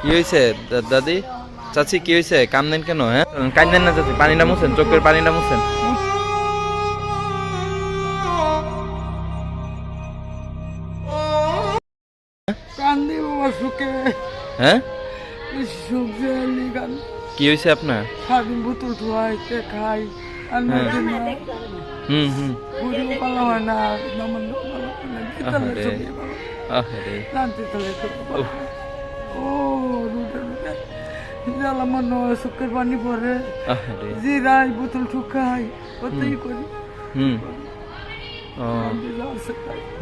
কি হয়েছে দাদি? চাচি কি হয়েছে কান্দেন কেন হ্যাঁ? কান্দেন না চাচি পানিটা মুছেন চোখের পানিটা মুছেন কান্দি বাবা সুখে। হ্যাঁ? সুখ কি হয়েছে আপনার? সারাদিন বোতল ধোয়াইতে খাই আর হ্যাঁ। হুম হুম। ঘুরেও পালা হয় না হয় আহারে। ও রুটে রুটে মনে হয় পানি পরে জিরাই বোতল ঠুকাই করি। হুম।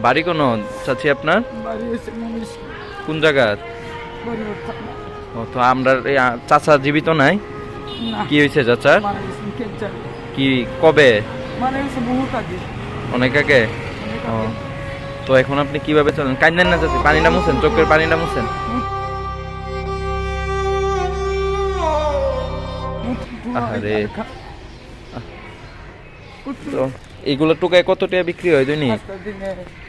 বাড়ি কোন চাচি আপনার? কোন। ও তো আমরা চাচা জীবিত নাই? কি হয়েছে চাচার? ক্যান্সার কি কবে? অনেক আগে? ও। আগে। তো এখন আপনি কীভাবে চলেন? কান্দেন না চাচি পানিটা মুছেন চোখের পানিটা মুছেন। আহারে। তো এইগুলো টোকায় কত টাকা বিক্রি হয়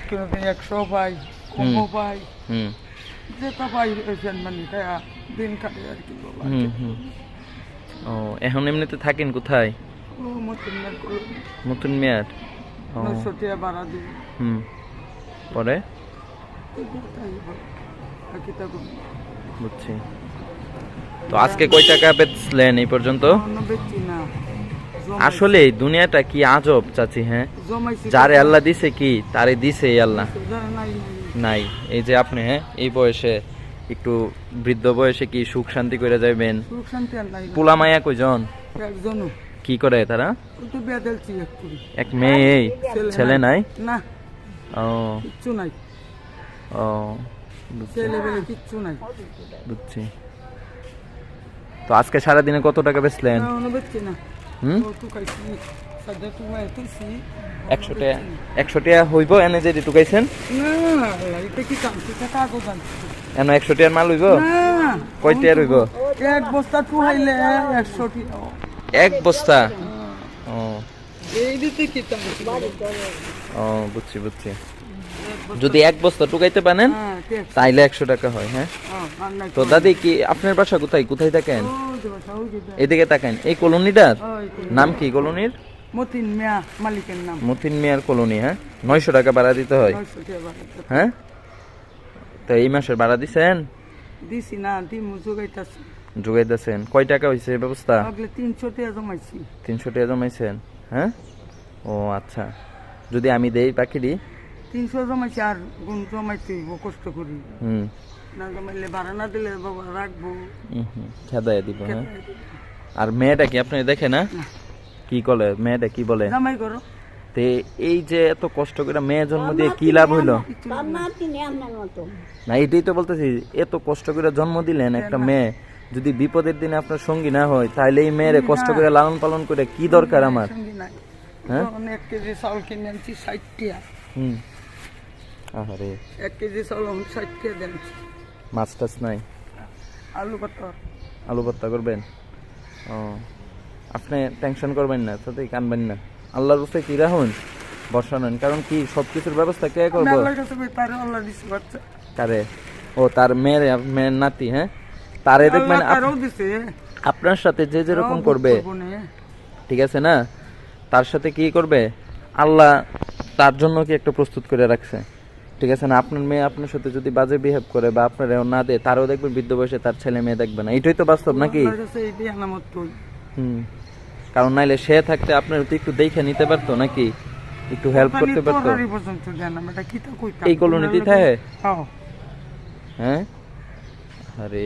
কোনোদিন একশো পাই কমও পাই। হুম। যেটা পাই ফ্যান মানে দিন কাটে আর কি হুম হুম। ও এখন এমনিতে থাকেন কোথায়? মতন হুম। পরে? বুঝছি। তো আজকে কয় টাকা বেচলেন এই পর্যন্ত? আসলে দুনিয়াটা কি আজব চাচি হ্যাঁ? যারে আল্লাহ দিছে কি তারে দিছে এই আল্লাহ। নাই এই যে আপনি হ্যাঁ এই বয়সে একটু বৃদ্ধ বয়সে কি সুখ শান্তি করে যাবেন পোলা মায়া কয়জন? কি করে তারা? এক মেয়ে ছেলে নাই? না। ও কিচ্ছু নাই ও কিচ্ছু নাই বুঝছি তো আজকে সারাদিনে কত টাকা বেচলেন? না অন্য বেচছি না। হুম? তো খাইছি। সাদা তো মাই তুলছি। একশো টাকা একশো টাকা হইব এনে যে টুকাইছেন না এটা কি কাম সেটা কাগজ আনছি এনে একশো টাকার মাল হইব? না। কয় এক বস্তা টুহাইলে একশো টাকা এক বস্তা? ও। এই দিতে কি দাম ও বুঝছি বুঝছি। যদি এক বস্তা টুকাইতে পারেন হ্যাঁ তাইলে একশো টাকা হয় হ্যাঁ? তো দাদি কি আপনার বাসা কোথায়? কোথায় থাকেন? এদিকে তাকান। এই কলোনিটার নাম কি কলোনির? মতিন মিয়া মালিকের নাম। মতিন মিয়ার কলোনি হ্যাঁ? নয়শো টাকা ভাড়া দিতে হয়। হ্যাঁ। তো এই মাসের ভাড়া দিছেন? দিছি না দিমু যোগাইতাছি যোগাইতেছেন কয় টাকা এই ব্যবস্থা? তিনশো টাকা জমাইছি। তিনশো টাকা জমাইছেন হ্যাঁ? ও আচ্ছা। যদি আমি দেই পাখিরি তিনশো জমাইছি আর গুণ জমাইতে হইব কষ্ট করি। হুম। না জমাইলে ভাড়া না দিলে বাবা রাখব। হুম হুম দিব হ্যাঁ। আর মেয়েটা কি আপনি দেখে না? কি বলে মেয়েটা কি বলে? জামাই করো। তে এই যে এত কষ্ট করে মেয়ে জন্ম দিয়ে কি লাভ হইল? না এটাই তো বলতেছি এত কষ্ট করে জন্ম দিলেন একটা মেয়ে। যদি বিপদের দিনে আপনার সঙ্গী না হয় তাহলে এই মেয়েরে কষ্ট করে লালন পালন করে কি দরকার আমার? হ্যাঁ? এক কেজি চাউল কিনে আনছি ষাট টাকা। হুম। আরে এক কেজি চাউল এখন ষাট দেন মাছ টাছ নাই? আলু আলু ভর্তা করবেন? ও আপনি টেনশন করবেন না তাতে কানবেন না। আল্লাহর রূপে কি রাখুন? বর্ষা নেন কারণ কি সব কিছুর ব্যবস্থা কে করব? তারে ও তার মেয়ের মেয়ের নাতি হ্যাঁ? তারে দেখবেন আপনার সাথে যে যেরকম করবে। ঠিক আছে না? তার সাথে কি করবে? আল্লাহ তার জন্য কি একটা প্রস্তুত করে রাখছে? ঠিক আছে না? আপনার মেয়ে আপনার সাথে যদি বাজে বিহেভ করে বা আপনার না দেয় তারও দেখবেন বৃদ্ধ বয়সে তার ছেলে মেয়ে দেখবে না। এটাই তো বাস্তব নাকি? হুম। কারণ নাইলে সে থাকতে আপনার তো একটু দেখে নিতে পারতো নাকি? একটু হেল্প করতে পারতো? এই কলোনিতেই থাকে? হ্যাঁ। হ্যাঁ? আরে।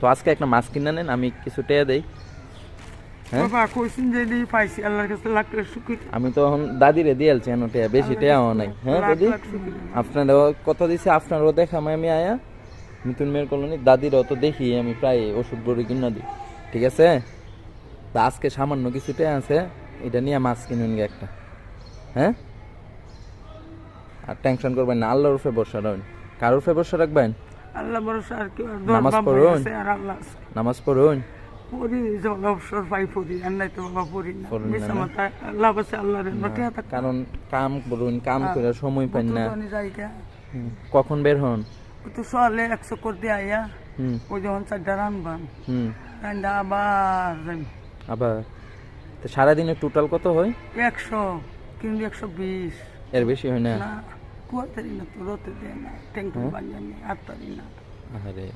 তো আজকে একটা মাছ কিনে নেন আমি কিছু টেয়া দেই। আমি তো দাদিরে দিয়েছি বেশি টেয়াও নাই। হ্যাঁ দাদি? আপনারও কথা দিছে আপনারও দেখাম আমি আয়া। মিতুন মেয়ের কলোনি দাদিরও তো দেখি আমি প্রায় ওষুধ বড়ি কিনা দিই। ঠিক আছে? তা আজকে সামান্য কিছু টেয়া আছে এটা নিয়ে মাছ কিনুন গে একটা। হ্যাঁ? আর টেনশন করবেন না আল্লাহর উপরে ভরসা রাখবেন। কার উপরে ভরসা রাখবেন? আল্লাহ ভরসা আর কি নামাজ পড়ুন। আল্লাহ নামাজ পড়ুন। পড়ি জল অবসর পাই পড়ি আর নাই তো বাবা পড়ি না। পড়েন না, মিশা মাথা লাভ আছে আল্লাহর মতে কারণ কাম করুন কাম করে সময় পান না। কখন বের হন? তো সলে একশো করে দিয়ে আইয়া ওই যখন চারটা রানবাম রান্না আবার আবার? তো সারাদিনে টোটাল কত হয়? একশো কিন্তু একশো বিশ। এর বেশি হয় না? না কুয়াতারি না তো রতে দেয় না নেই আরে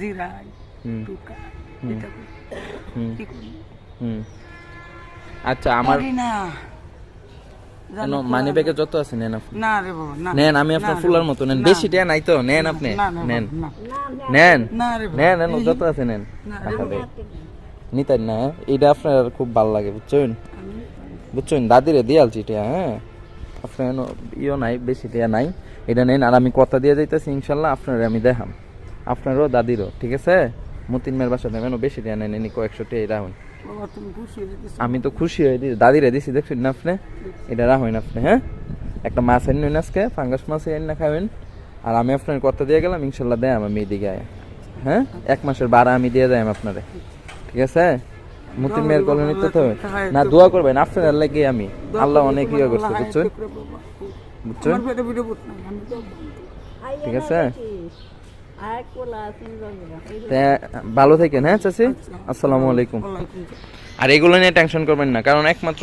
জিরাই টুকা কি করি আচ্ছা আমার না। মানি ব্যাগে যত আছে নেন আপনি। না রে বাবা না। নেন আমি আপনার ফুলার মতো নেন। বেশি টাকা নাই তো নেন আপনি। নেন। নেন। না রে বাবা। নেন নেন যত আছে নেন। নিতেন না হ্যাঁ? এটা আপনার খুব ভালো লাগে বুঝছেন? বুঝছেন? দাদিরে দিয়ালছি এটা হ্যাঁ? আপনার ইও নাই বেশি টাকা নাই। এটা নেন আর আমি কথা দিয়ে যাইতেছি ইনশাল্লাহ আপনার আমি দেখাম। আপনারও দাদিরও ঠিক আছে? মতিন মেয়ের বাসা দেবেন বেশি টাকা নেন এনি কয়েকশো টাকা খুশি হয়ে আমি তো খুশি হয়ে দিই দাদিরে দিছি দেখছেন না আপনি? এটা রাখুন আপনি হ্যাঁ? একটা মাছ আনেন আজকে ফাঙ্গাস মাছ এনে খাবেন। আর আমি আপনার কথা দিয়ে গেলাম ইনশাল্লাহ দেয় আমি এদিকে আয়। হ্যাঁ? এক মাসের বাড়া আমি দিয়ে যাই আপনারে। ঠিক আছে? মতিন মেয়ের কলোনিতে তো না দোয়া করবেন আপনার লাগে আমি। আল্লাহ অনেক ইয়ে করছে বুঝছেন? বুঝছেন? ঠিক আছে? ভালো থাকেন হ্যাঁ চাচি? আসসালামু আলাইকুম। আর এগুলো নিয়ে টেনশন করবেন না কারণ একমাত্র